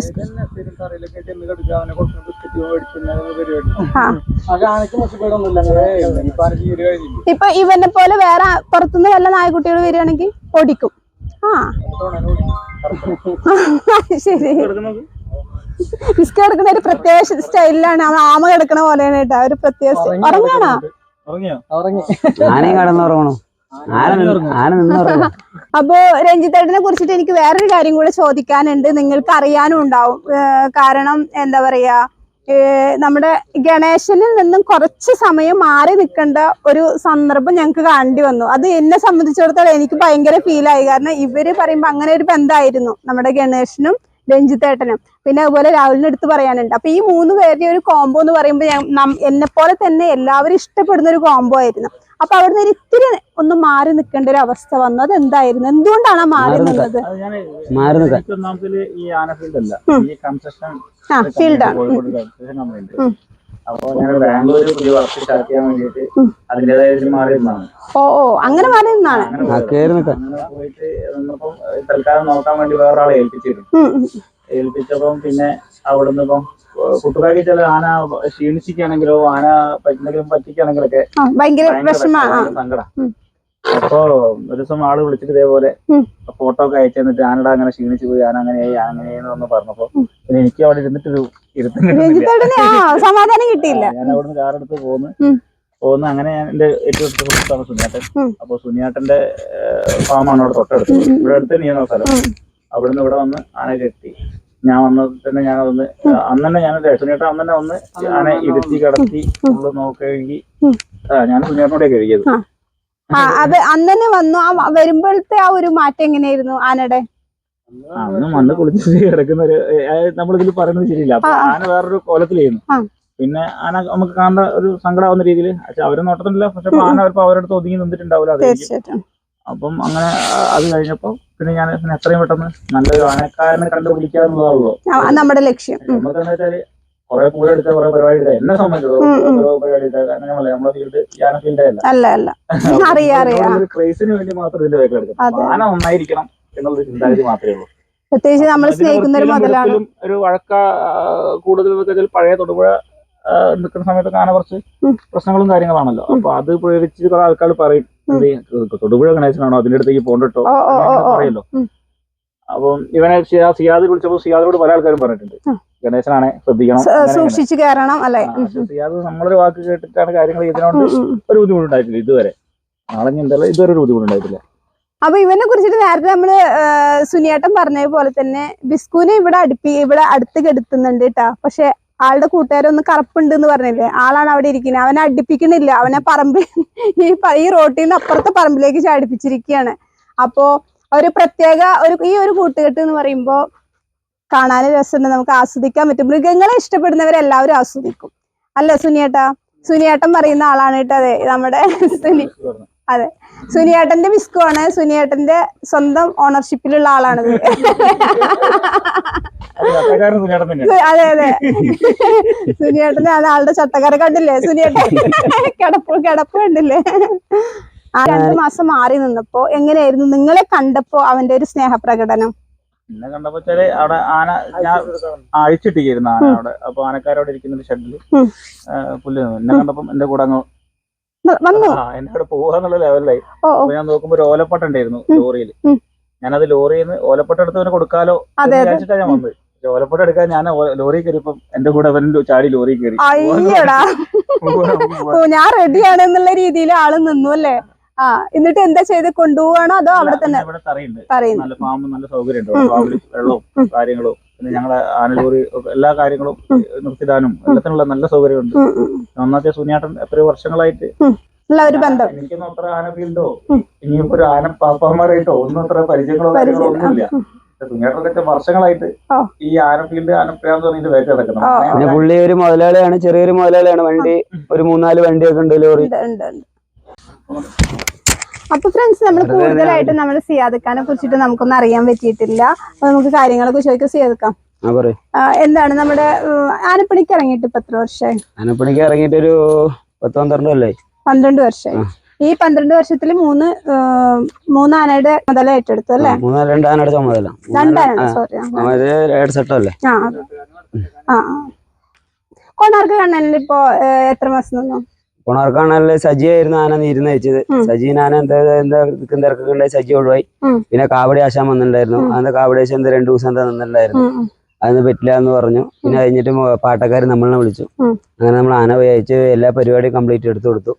ഇപ്പൊ ഇവനെ പോലെ വേറെ പുറത്തുനിന്ന് വല്ല നായക്കുട്ടികൾ വരികയാണെങ്കിൽ ഓടിക്കും. ആ. ശരി. ബിസ്ക് കിടക്കുന്ന ഒരു പ്രത്യേക സ്റ്റൈലിലാണ്. അവൻ ആമ കിടക്കണ പോലെയാണ് കേട്ടോ. ഒരു പ്രത്യേക ഉറങ്ങാണോ ഉറങ്ങിയോ? ആനയും കടന്നുറങ്ങണോ ആന ആന നിന്നുറങ്ങണം അപ്പോ രഞ്ജിത്തേട്ടനെ കുറിച്ചിട്ട് എനിക്ക് വേറൊരു കാര്യം കൂടെ ചോദിക്കാനുണ്ട്. നിങ്ങൾക്ക് അറിയാനും ഉണ്ടാവും. കാരണം എന്താ പറയാ നമ്മുടെ ഗണേശനിൽ നിന്നും കുറച്ച് സമയം മാറി നിൽക്കേണ്ട ഒരു സന്ദർഭം ഞങ്ങൾക്ക് കാണേണ്ടി വന്നു. അത് എന്നെ സംബന്ധിച്ചിടത്തോളം എനിക്ക് ഭയങ്കര ഫീലായി കാരണം ഇവർ പറയുമ്പോ അങ്ങനെ ഒരു ബന്ധമായിരുന്നു നമ്മുടെ ഗണേശനും രഞ്ജിത്തേട്ടനും. പിന്നെ അതുപോലെ രാഹുലിന് എടുത്ത് പറയാനുണ്ട്. അപ്പൊ ഈ മൂന്ന് പേരുടെ ഒരു കോംബോ എന്ന് പറയുമ്പോൾ എന്നെ പോലെ തന്നെ എല്ലാവരും ഇഷ്ടപ്പെടുന്ന ഒരു കോംബോ ആയിരുന്നു. അപ്പൊ അവിടുന്ന് ഒരു ഇത്തിരി ഒന്ന് മാറി നിൽക്കേണ്ട ഒരു അവസ്ഥ വന്നു. അത് എന്തായിരുന്നു എന്തുകൊണ്ടാണ് ആ മാറി. നിന്നത്? ഫീൽഡാണ്. അപ്പൊ ഞാൻ ബാംഗ്ലൂർ പുതിയ വർക്ക് സ്റ്റാർട്ട് ചെയ്യാൻ വേണ്ടിയിട്ട് ഉം. അതിന്റേതായ ഒരു മാറി നിന്നാണ്. ഓ ഓ അങ്ങനെ മാറി നിന്നാണ്. ആ കേറി നിൽക്കാൻ. പോയിട്ട് തൽക്കാലം നോക്കാൻ വേണ്ടി വേറൊരാളെ ഏൽപ്പിച്ചിരുന്നു. ഏൽപ്പിച്ചപ്പം പിന്നെ അവിടുന്ന് ഇപ്പം കുട്ടുകാർക്ക് ചില ആന ക്ഷീണിച്ചിരിക്കുകയാണെങ്കിലോ ആന എന്തെങ്കിലും പറ്റിക്കുകയാണെങ്കിലൊക്കെ ഭയങ്കര സങ്കടം. അപ്പൊ ഒരു ദിവസം ആൾ വിളിച്ചിട്ട് ഇതേപോലെ. ഫോട്ടോ ഒക്കെ അയച്ചു തന്നിട്ട് ആനട അങ്ങനെ ക്ഷീണിച്ചു പോയി ആന അങ്ങനെ ആന അങ്ങനെയെന്ന് എന്ന് പറഞ്ഞപ്പോ പിന്നെ എനിക്ക് അവിടെ ഇരുന്നിട്ടൊരു ഇരുത്തം സമാധാനം കിട്ടിയില്ല ഞാൻ അവിടുന്ന് കാറെടുത്ത് പോന്ന്. പോന്ന് അങ്ങനെ ഞാൻ എന്റെ ഏറ്റവും അടുത്ത സുനിയാട്ടൻ. അപ്പൊ സുനിയാട്ടന്റെ ഫാമാണ് അവിടെ തൊട്ടടുത്ത്. ഇവിടെ അടുത്ത് തന്നെയാണ് സ്ഥലം. അവിടുന്ന് ഇവിടെ വന്ന് ആന കെട്ടി. ഞാൻ വന്ന തന്നെ ഞാൻ വന്ന് അന്ന് തന്നെ ഞാൻ സുനിയേട്ടൻ അന്ന് തന്നെ വന്ന് ആന ഇരുത്തി കടത്തി ഉള്ളു നോക്കി ഞാൻ സുനിയേട്ടനോടെ കഴുകിയത് അത് അന്ന് തന്നെ വന്നു. ആ വരുമ്പോഴത്തെ ആ ഒരു മാറ്റം എങ്ങനെയായിരുന്നു ആനയുടെ? അന്ന് മണ്ണ് കുളിച്ച് കിടക്കുന്ന ഒരു നമ്മളിതിൽ പറയുന്നത് ശരിയില്ല. അപ്പൊ. ആന വേറൊരു കോലത്തിൽ ചെയ്യുന്നു പിന്നെ ആന നമുക്ക് കാണേണ്ട ഒരു സങ്കടാവുന്ന രീതിയിൽ പക്ഷെ അവരെ നോട്ടത്തില്ല പക്ഷെ ആന അവരുടെ അടുത്ത് ഒതുങ്ങി നിന്നിട്ടുണ്ടാവില്ല. അത് അപ്പം അങ്ങനെ അത് കഴിഞ്ഞപ്പോ പിന്നെ ഞാൻ പിന്നെ എത്രയും പെട്ടെന്ന് നല്ലൊരു ആനക്കാരനെ കണ്ടുപിടിക്കാന്നുള്ളതാണല്ലോ. നമ്മുടെ ലക്ഷ്യം. കൊറേ നമുക്ക് എന്താ വെച്ചാൽ കുറെ പൂഴ എടുത്ത കുറെ പരിപാടി എടുത്ത എന്നെ സംബന്ധിച്ചിടത്തോളം പരിപാടി എടുത്ത കാരണം നമ്മളെ നമ്മളെ ഫീൽഡ് ഞാൻ ഫീൽഡ് അല്ല. അല്ല അറിയാം ക്രേസിന് വേണ്ടി മാത്രം ഇതിന്റെ വേഗം എടുക്കും. ആന ഒന്നായിരിക്കണം എന്നുള്ളൊരു ചിന്താഗതി മാത്രമേ ഉള്ളൂ. പ്രത്യേകിച്ച് നമ്മൾ സ്നേഹിക്കുന്ന ഒരു മുതലാണ്. ഒരു വഴക്ക കൂടുതൽ പഴയ തൊടുപുഴ നിൽക്കുന്ന സമയത്തൊക്കെ ആന കുറച്ച് പ്രശ്നങ്ങളും കാര്യങ്ങളാണല്ലോ. അപ്പൊ അത് പ്രേരിച്ച് കുറെ ആൾക്കാർ പറയും. തൊടുപുഴ ഗണേശനാണോ അതിന്റെ അടുത്തേക്ക് ഓ. പറയല്ലോ. അപ്പം ഇവനെ സിയാദ് വിളിച്ചപ്പോൾ സിയാദിനോട് പല ആൾക്കാരും പറഞ്ഞിട്ടുണ്ട്. ഗണേശനാണെ ശ്രദ്ധിക്കണം. സൂക്ഷിച്ചു കയറണം അല്ലെ? സിയാദ് നമ്മളൊരു വാക്ക് കേട്ടിട്ടാണ് കാര്യങ്ങൾ ചെയ്തതിനോട് ഒരു ബുദ്ധിമുട്ടുണ്ടായിട്ടില്ല ഇതുവരെ. നാളെ എന്തായാലും ഇതുവരെ ഒരു ബുദ്ധിമുട്ടുണ്ടായിട്ടില്ല. അപ്പൊ ഇവനെ കുറിച്ചിട്ട് നേരത്തെ നമ്മൾ സുനിയേട്ടൻ പറഞ്ഞ പോലെ തന്നെ ബിസ്കുവിനെ ഇവിടെ അടുപ്പി ഇവിടെ അടുത്ത് കെടുത്തുന്നുണ്ട് കേട്ടാ പക്ഷെ ആളുടെ കൂട്ടുകാരൊന്ന് കറുപ്പുണ്ട് എന്ന് പറഞ്ഞില്ലേ? ആളാണ് അവിടെ ഇരിക്കുന്നത്. അവനെ അടുപ്പിക്കണില്ല അവനെ പറമ്പിൽ ഈ ഈ റോട്ടിൽ നിന്ന് അപ്പുറത്തെ പറമ്പിലേക്ക് ചാടിപ്പിച്ചിരിക്കുകയാണ്. അപ്പോ ഒരു പ്രത്യേക ഒരു ഈ ഒരു കൂട്ടുകെട്ട് എന്ന് പറയുമ്പോൾ കാണാൻ രസമുണ്ട്. നമുക്ക് ആസ്വദിക്കാൻ പറ്റും. മൃഗങ്ങളെ ഇഷ്ടപ്പെടുന്നവരെല്ലാവരും ആസ്വദിക്കും. അല്ല സുനിയേട്ടാ? സുനിയേട്ടൻ പറയുന്ന ആളാണ് കേട്ടോ അതെ. നമ്മുടെ സുനി. അതെ. സുനിയേട്ടന്റെ ബിസ്കു ആണ് സുനിയേട്ടന്റെ സ്വന്തം ഓണർഷിപ്പിലുള്ള ആളാണിത്. അത് അതെ. അതെ അത്. ആളുടെ ചട്ടക്കാരെ കണ്ടില്ലേ? സുനിയേട്ടൻ കിടപ്പ് കിടപ്പ് കണ്ടില്ലേ? ആ രണ്ടു മാസം മാറി നിന്നപ്പോ എങ്ങനെയായിരുന്നു? നിങ്ങളെ കണ്ടപ്പോ അവന്റെ ഒരു സ്നേഹപ്രകടനം? പിന്നെ കണ്ടപ്പോ വെച്ചാൽ അവിടെ ആന ഞാൻ അഴിച്ചിട്ടിരിക്കുന്ന ആന അവിടെ. അപ്പൊ ആനക്കാരോട് ഇരിക്കുന്ന ഒരു ഷെഡിൽ പുല്ല്. എന്നെ കണ്ടപ്പം എന്റെ കൂടെ അങ്ങ് എന്റെ കൂടെ പോവാന്നുള്ള ലെവലിലായി. അപ്പൊ ഞാൻ നോക്കുമ്പോ ഒരു ഓലപ്പട്ടുണ്ടായിരുന്നു ലോറിയിൽ. ഞാനത് ലോറിയിൽ നിന്ന് ഓലപ്പട്ട എടുത്ത് അവന് കൊടുക്കാലോ അതെ എന്ന് അതെ. വിചാരിച്ചിട്ടാ ഞാൻ വന്നത്. ഓലപ്പട്ട എടുക്കാൻ ഞാൻ ലോറി കയറിയപ്പം എന്റെ കൂടെ അവൻ ചാടി ലോറി കയറി. അയ്യടാ. ഞാൻ റെഡിയാണ് എന്നുള്ള രീതിയിൽ ആൾ നിന്നു അല്ലേ? ആ എന്നിട്ട് എന്താ ചെയ്ത്? കൊണ്ടുപോവാണോ അതോ അവിടെ തന്നെ? നല്ല ഫാമും നല്ല സൗകര്യം വെള്ളവും കാര്യങ്ങളും പിന്നെ ഞങ്ങളെ ആനലൂറി എല്ലാ കാര്യങ്ങളും നിർത്തിടാനും എല്ലാത്തിനുള്ള നല്ല സൗകര്യമുണ്ട്. ഒന്നാമത്തെ സുനിയാട്ടൻ എത്രയോ വർഷങ്ങളായിട്ട് ഒരു ബന്ധം. എനിക്കൊന്നും അത്ര ആന ഫീൽഡോ ഇനിയിപ്പോ ഒരു ആന പാപ്പാമാരായിട്ടോ ഒന്നും അത്ര പരിചയങ്ങളോ കാര്യങ്ങളോ ഒന്നുമില്ല. സുനിയാട്ടനൊക്കെ വർഷങ്ങളായിട്ട് ഈ ആനഫീൽഡ് ആനപ്രയാന്ന് പറഞ്ഞിട്ട് വേറ്റ ഓ. കിടക്കുന്നത് പിന്നെ പുള്ളി ഒരു മുതലാളിയാണ് ചെറിയൊരു മുതലാളിയാണ്. വണ്ടി ഒരു മൂന്നാൽ വണ്ടിയൊക്കെ ഉണ്ട് ലോറി. ഉണ്ട് ഉണ്ട് ഉണ്ട്. അപ്പൊ ഫ്രണ്ട്സ് നമ്മൾ കൂടുതലായിട്ട് നമ്മുടെ സിയാദക്കാനെ കുറിച്ചിട്ട് നമുക്കൊന്നും അറിയാൻ പറ്റിയിട്ടില്ല. അപ്പൊ നമുക്ക് കാര്യങ്ങളൊക്കെ ചോദിക്കാം. സിയാദക്കാം ആ പറയും. എന്താണ് നമ്മുടെ ആനപ്പണിക്ക് ഇറങ്ങിയിട്ട് ഇപ്പൊ എത്ര വർഷമായി? ആനപ്പണിക്ക് ഇറങ്ങിയിട്ട് ഒരു പത്ത് പന്ത്രണ്ട് അല്ലേ പന്ത്രണ്ട് വർഷമായി. ഈ പന്ത്രണ്ട് വർഷത്തിൽ മൂന്ന് മൂന്നാനയുടെ മൂന്ന് മുതല ഏറ്റെടുത്തു അല്ലേ? രണ്ടാനയുടെ ചുമതല രണ്ടാനയുടെ സോറി ആ. കൊണാർക്ക് കണ്ണനിൽ ഇപ്പോ എത്ര മാസം നിന്നു? കൊണാർക്കാണല്ലേ സജിയായിരുന്നു ആന നീരുന്ന് വെച്ചത് സജീൻ ആന എന്താ എന്താ തിരക്കൊക്കെ ഉണ്ടായി സജി ഒഴിവായി. പിന്നെ കാവടി ആശാൻ വന്നിട്ടുണ്ടായിരുന്നു. അന്ന് കാവടി ആശാൻ എന്താ രണ്ടു ദിവസം എന്താ നിന്നിട്ടുണ്ടായിരുന്നു. അതൊന്നും പറ്റില്ല എന്ന് പറഞ്ഞു. പിന്നെ കഴിഞ്ഞിട്ട് പാട്ടക്കാർ നമ്മളെ വിളിച്ചു. അങ്ങനെ നമ്മൾ ആന പോയി അയച്ച് എല്ലാ പരിപാടിയും കംപ്ലീറ്റ് എടുത്തു കൊടുത്തു.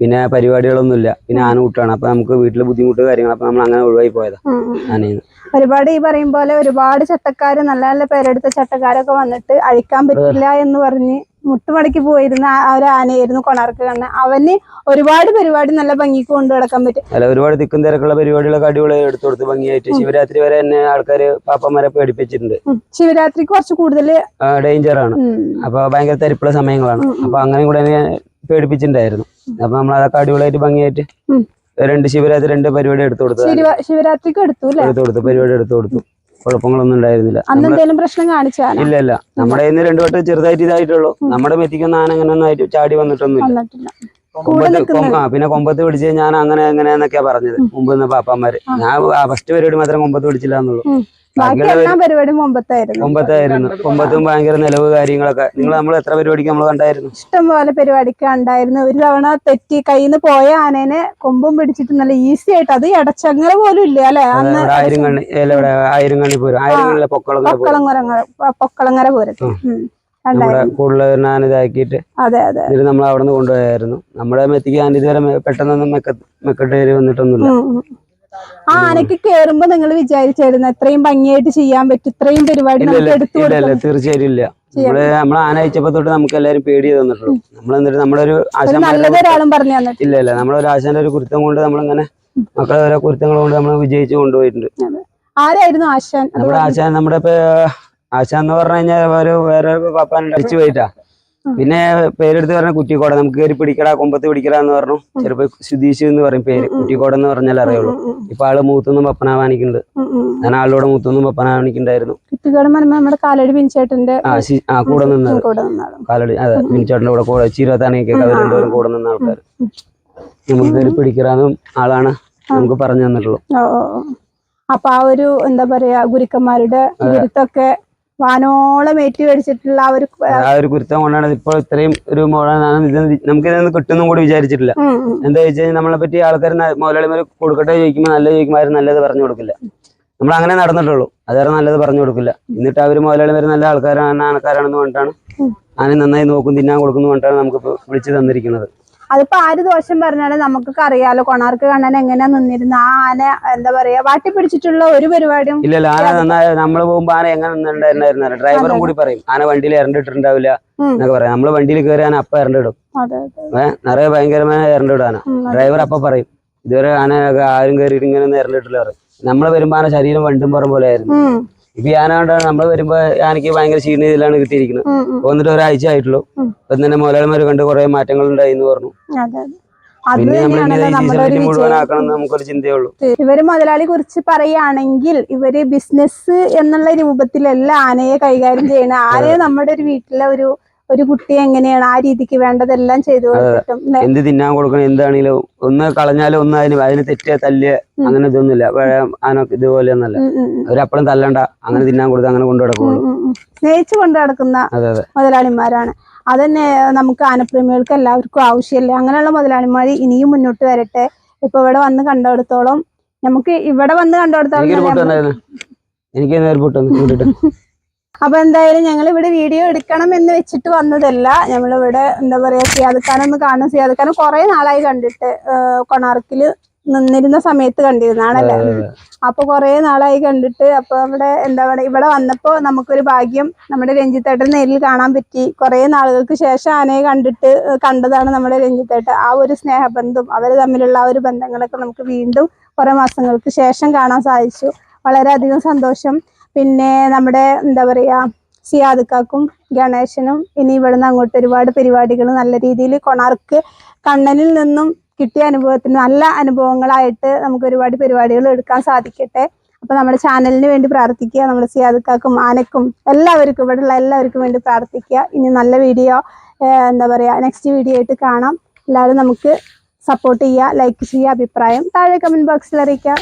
പിന്നെ പരിപാടികളൊന്നുമില്ല. പിന്നെ ആന കൂട്ടാണ് അപ്പൊ നമുക്ക് വീട്ടിൽ ബുദ്ധിമുട്ട് കാര്യങ്ങൾ അപ്പൊ നമ്മൾ അങ്ങനെ ഒഴിവായി പോയതാ. ഉം. ഒരുപാട് ഈ പറയും പോലെ ഒരുപാട് ചട്ടക്കാര് നല്ല നല്ല പേരെടുത്ത ചട്ടക്കാരൊക്കെ വന്നിട്ട് അഴിക്കാൻ പറ്റില്ല എന്ന് പറഞ്ഞ് മുട്ടുമടക്കി പോയിരുന്ന ആ ഒരു ആനയായിരുന്നു കൊണാർക്ക് കണ്ണ്. അവന് ഒരുപാട് പരിപാടി നല്ല ഭംഗി കൊണ്ടു നടക്കാൻ പറ്റും. അല്ല ഒരുപാട് തിക്കും തിരക്കുള്ള പരിപാടികളൊക്കെ അടിപൊളി എടുത്തു കൊടുത്ത് ഭംഗിയായിട്ട് ശിവരാത്രി വരെ തന്നെ ആൾക്കാര് പാപ്പന്മാരെ പേടിപ്പിച്ചിട്ടുണ്ട്. ശിവരാത്രി ശിവരാത്രിക്ക് കുറച്ച് കൂടുതൽ ഡേഞ്ചർ ആണ് അപ്പൊ ഭയങ്കര തരിപ്പുള്ള സമയങ്ങളാണ്. അപ്പൊ അങ്ങനെ കൂടെ പേടിപ്പിച്ചിട്ടുണ്ടായിരുന്നു. അപ്പൊ നമ്മൾ അതൊക്കെ അടിപൊളിയായിട്ട് ഭംഗിയായിട്ട് രണ്ട് ശിവരാത്രി രണ്ട് പരിപാടി എടുത്തു കൊടുത്തു. ശിവരാത്രിക്ക് എടുത്തു എടുത്തു കൊടുത്തു പരിപാടി എടുത്തു കൊടുത്തു. കുഴപ്പങ്ങളൊന്നും ഉണ്ടായിരുന്നില്ല. അന്ന് പ്രശ്നം കാണിച്ചാ ഇല്ല ഇല്ല. നമ്മുടെ രണ്ടു വട്ടം ചെറുതായിട്ട് ഇതായിട്ടുള്ളൂ. നമ്മുടെ മെത്തിക്കുന്ന ആന അങ്ങനെ ഒന്നും ആയിട്ട് ചാടി വന്നിട്ടൊന്നുമില്ല. വന്നിട്ടില്ല. പിന്നെ കൊമ്പത്ത് പിടിച്ച് ഞാൻ അങ്ങനെ എങ്ങനെയാന്നൊക്കെയാ പറഞ്ഞത്. മുമ്പ് നിന്ന് പാപ്പാമാര് ഞാൻ ഫസ്റ്റ് പരിപാടി മാത്രം കൊമ്പത്ത് പിടിച്ചില്ല എന്നുള്ളൂ. ഉം. ബാക്കി ബാക്കിയുള്ള എല്ലാ പരിപാടിയും മുമ്പത്തായിരുന്നു കൊമ്പത്തായിരുന്നു. കൊമ്പത്തും ഭയങ്കര നിലവ് കാര്യങ്ങളൊക്കെ. നിങ്ങൾ നമ്മൾ എത്ര പരിപാടിക്ക് നമ്മൾ കണ്ടായിരുന്നു? ഇഷ്ടം പോലെ പരിപാടിക്ക് കണ്ടായിരുന്നു. ഒരു തവണ തെറ്റി കയ്യിൽ നിന്ന് പോയ ആനേനെ കൊമ്പും പിടിച്ചിട്ട് നല്ല ഈസി ആയിട്ട് അത് ഇടച്ചങ്ങല പോലും ഇല്ല അല്ലെ? ആയിരം കണ്ണി ആയിരം കണ്ണി പോരും ആയിരം കണ്ണിലെ പൊക്കളങ്ങര പൊക്കളങ്ങര ഉം. നമ്മുടെ കൂടുതൽ ഞാൻ ഇതാക്കിയിട്ട് അതെ അതെ. എന്നിട്ട് നമ്മൾ അവിടെ നിന്ന് കൊണ്ടുപോയായിരുന്നു. നമ്മുടെ മെത്തിക്ക് ഞാൻ ഇതുവരെ പെട്ടെന്നൊന്നും മെക്ക മെക്കെട്ട് കയറി വന്നിട്ടൊന്നുമില്ല. ആ ആനക്ക് കേറുമ്പോ നിങ്ങൾ വിചാരിച്ചായിരുന്നു എത്രയും ഭംഗിയായിട്ട് ചെയ്യാൻ പറ്റും ഇത്രയും പരിപാടി തീർച്ചയായിട്ടും ഇല്ല. നമ്മൾ നമ്മളെ ആന അയച്ചപ്പോ തൊട്ട് നമുക്ക് എല്ലാരും പേടി തന്നിട്ടുള്ളൂ. നമ്മൾ എന്നിട്ട് നമ്മുടെ ഒരു ഒരു ആശാൻ പറഞ്ഞു ഇല്ല ഇല്ല. നമ്മളൊരു ആശാന്റെ ഒരു കുരുത്തം കൊണ്ട് നമ്മളിങ്ങനെ മക്കളെ ഓരോ കുരുത്തങ്ങൾ കൊണ്ട് നമ്മൾ വിജയിച്ചു കൊണ്ടുപോയിട്ടുണ്ട്. ആരായിരുന്നു ആശാൻ? നമ്മുടെ ആശാൻ നമ്മുടെ ആശാൻ എന്ന് പറഞ്ഞു കഴിഞ്ഞാൽ ഒരു വേറെ പപ്പാൻ അടിച്ചു പോയിട്ടാ. പിന്നെ പേരെടുത്ത് പറഞ്ഞ കുറ്റിക്കോട. നമുക്ക് കയറി പിടിക്കടാ കൊമ്പത്ത് പിടിക്കടാ എന്ന് പറഞ്ഞു ചെറുപ്പം സുധീഷ് എന്ന് പറയും പേര്. കുറ്റിക്കോട എന്ന് പറഞ്ഞാൽ അറിയുള്ളൂ. ഇപ്പൊ ആൾ മൂത്തൊന്നും പപ്പന പപ്പനാവാനിക്കുന്നുണ്ട് ഞാൻ ആളോടെ മൂത്തൊന്നും പപ്പനാവാനിക്കുണ്ടായിരുന്നു കുട്ടികളും പറയുമ്പോ നമ്മുടെ കാലടി പിൻചേട്ടന്റെ ആ കൂടെ നിന്നത് കാലടി അതെ പിൻചേട്ടന്റെ കൂടെ കൂടെ ചീരത്താനൊക്കെ അവർ രണ്ടുപേരും കൂടെ നിന്ന ആൾക്കാർ നമുക്ക് കയറി പിടിക്കറാന്നും ആളാണ് നമുക്ക് പറഞ്ഞു തന്നിട്ടുള്ളൂ. അപ്പൊ ആ ഒരു എന്താ പറയാ ഗുരുക്കന്മാരുടെ ഗുരുത്തൊക്കെ വാനോളം ഏറ്റി മേടിച്ചിട്ടുള്ള ആ ഒരു ആ ഒരു കുരുത്തം കൊണ്ടാണ് ഇപ്പോൾ ഇത്രയും ഒരു മോഡൽ നമുക്ക് ഇതൊന്നും കിട്ടുന്നു കൂടി വിചാരിച്ചിട്ടില്ല. എന്താ വെച്ച് കഴിഞ്ഞാൽ നമ്മളെ പറ്റി ആൾക്കാർ മുതലാളിമാർ കൊടുക്കട്ടെ ചോദിക്കുമ്പോൾ നല്ല ചോദിക്കുമ്പോൾ അവർ നല്ലത് പറഞ്ഞു കൊടുക്കില്ല. നമ്മൾ അങ്ങനെ നടന്നിട്ടുള്ളൂ. അതേറെ നല്ലത് പറഞ്ഞു കൊടുക്കില്ല. എന്നിട്ട് അവർ മുതലാളിമാർ നല്ല ആൾക്കാരാണ് ആൾക്കാരാണെന്ന് പറഞ്ഞിട്ടാണ് ആനെ നന്നായി നോക്കും തിന്നാൻ കൊടുക്കുന്നു പറഞ്ഞിട്ടാണ് നമുക്കിപ്പോൾ വിളിച്ചു തന്നിരിക്കുന്നത്. അതിപ്പോ ആര് ദോഷം പറഞ്ഞാലും നമുക്കൊക്കെ അറിയാലോ. കൊണാർക്ക് കണ്ണൻ എങ്ങനെയാ നിന്നിരുന്ന? ആ ആന എന്താ പറയാ വാട്ടി പിടിച്ചിട്ടുള്ള ഒരു പരിപാടിയും ഇല്ല ഇല്ല ആന നന്നായി നമ്മൾ പോകുമ്പോ ആന എങ്ങനെ നിന്നിട്ടുണ്ടായിരുന്നു ഡ്രൈവറും കൂടി പറയും ആന വണ്ടിയിൽ ഇറണ്ടിട്ടുണ്ടാവില്ല. എന്നൊക്കെ പറയാം. നമ്മൾ വണ്ടിയിൽ കയറി ആന അപ്പ ഇറണ്ടിടും ഏഹ് നിറയെ ഭയങ്കരമായ ഇറണ്ടിടും ആന. ഡ്രൈവർ അപ്പ പറയും ഇതുവരെ ആന ആരും കയറിയിട്ട് ഇങ്ങനെ ഒന്നും ഇറണ്ടിട്ടില്ല പറയും. നമ്മൾ വരുമ്പോ ആന ശരീരം വണ്ടും പറയും പോലെ ആയിരുന്നു. ഇപ്പൊ ഞാനാണ്ട് നമ്മൾ വരുമ്പോ ആനയ്ക്ക് ഭയങ്കര ക്ഷീണ ഇതിലാണ് കിട്ടിയിരിക്കുന്നത്. വന്നിട്ട് ഒരാഴ്ച ആയിട്ടുള്ളൂ. ഇപ്പം തന്നെ മുതലാളിമാർ കണ്ട് കുറെ മാറ്റങ്ങൾ ഉണ്ടായി എന്ന് പറഞ്ഞു പിന്നെ നമ്മൾ നമുക്കൊരു ചിന്തയുള്ളൂ ഇവർ മുതലാളി കുറിച്ച് പറയുകയാണെങ്കിൽ ഇവർ ബിസിനസ് എന്നുള്ള രൂപത്തിലല്ല ആനയെ കൈകാര്യം ചെയ്യണ ആനയെ നമ്മുടെ ഒരു വീട്ടിലെ ഒരു ഒരു കുട്ടി എങ്ങനെയാണ് ആ രീതിക്ക് വേണ്ടതെല്ലാം ചെയ്തു കൊടുത്തിട്ടും എന്ത് തിന്നാൻ കൊടുക്കണം എന്താണെങ്കിലും ഒന്ന് കളഞ്ഞാലും ഒന്ന് അതിന് അതിന് തെറ്റിയ തല്ല് അങ്ങനെ ഇതൊന്നുമില്ല. പഴയ ആന ഇതുപോലെ ഒന്നല്ല. അവരപ്പഴും തല്ലണ്ട അങ്ങനെ തിന്നാൻ കൊടുത്ത് അങ്ങനെ കൊണ്ടു നടക്കുള്ളൂ. സ്നേഹിച്ചു കൊണ്ടു നടക്കുന്ന മുതലാളിമാരാണ്. അതന്നെ നമുക്ക് ആനപ്രേമികൾക്ക് എല്ലാവർക്കും ആവശ്യമില്ല. അങ്ങനെയുള്ള മുതലാളിമാർ ഇനിയും മുന്നോട്ട് വരട്ടെ. ഇപ്പൊ ഇവിടെ വന്ന് കണ്ടെടുത്തോളം നമുക്ക് ഇവിടെ വന്ന് കണ്ടെടുത്തോളം എനിക്ക് ഒരു പൊട്ട് ഒന്ന് ഇങ്ങോട്ടിട്ട് അപ്പൊ എന്തായാലും ഞങ്ങൾ ഇവിടെ വീഡിയോ എടുക്കണം എന്ന് വെച്ചിട്ട് വന്നതല്ല. ഞങ്ങളിവിടെ എന്താ പറയാ സിയാദക്കാനൊന്ന് കാണും. സിയാദക്കാരൻ കുറെ നാളായി കണ്ടിട്ട് കൊണാർക്കിൽ നിന്നിരുന്ന സമയത്ത് കണ്ടിരുന്നാണല്ലേ അപ്പൊ കുറെ നാളായി കണ്ടിട്ട് അപ്പൊ അവിടെ എന്താ പറയുക ഇവിടെ വന്നപ്പോ നമുക്കൊരു ഭാഗ്യം നമ്മുടെ രഞ്ജിത്തേട്ടൻ നേരിൽ കാണാൻ പറ്റി. കുറെ നാളുകൾക്ക് ശേഷം ആനയെ കണ്ടിട്ട് കണ്ടതാണ് നമ്മുടെ രഞ്ജിത്തേട്ടൻ. ആ ഒരു സ്നേഹബന്ധം അവർ തമ്മിലുള്ള ആ ഒരു ബന്ധങ്ങളൊക്കെ നമുക്ക് വീണ്ടും കുറെ മാസങ്ങൾക്ക് ശേഷം കാണാൻ സാധിച്ചു. വളരെയധികം സന്തോഷം. പിന്നെ നമ്മുടെ എന്താ പറയുക സിയാദുക്കാക്കും ഗണേശനും ഇനി ഇവിടുന്ന് അങ്ങോട്ട് ഒരുപാട് പരിപാടികൾ നല്ല രീതിയിൽ കൊണാർക്ക് കണ്ണനിൽ നിന്നും കിട്ടിയ അനുഭവത്തിന് നല്ല അനുഭവങ്ങളായിട്ട് നമുക്ക് ഒരുപാട് പരിപാടികൾ എടുക്കാൻ സാധിക്കട്ടെ. അപ്പൊ നമ്മുടെ ചാനലിന് വേണ്ടി പ്രാർത്ഥിക്കുക നമ്മുടെ സിയാദുക്കാക്കും ആനക്കും എല്ലാവർക്കും ഇവിടെയുള്ള എല്ലാവർക്കും വേണ്ടി പ്രാർത്ഥിക്കുക. ഇനി നല്ല വീഡിയോ എന്താ പറയുക നെക്സ്റ്റ് വീഡിയോ ആയിട്ട് കാണാം. എല്ലാവരും നമുക്ക് സപ്പോർട്ട് ചെയ്യുക ലൈക്ക് ചെയ്യുക അഭിപ്രായം താഴെ കമന്റ് ബോക്സിൽ അറിയിക്കുക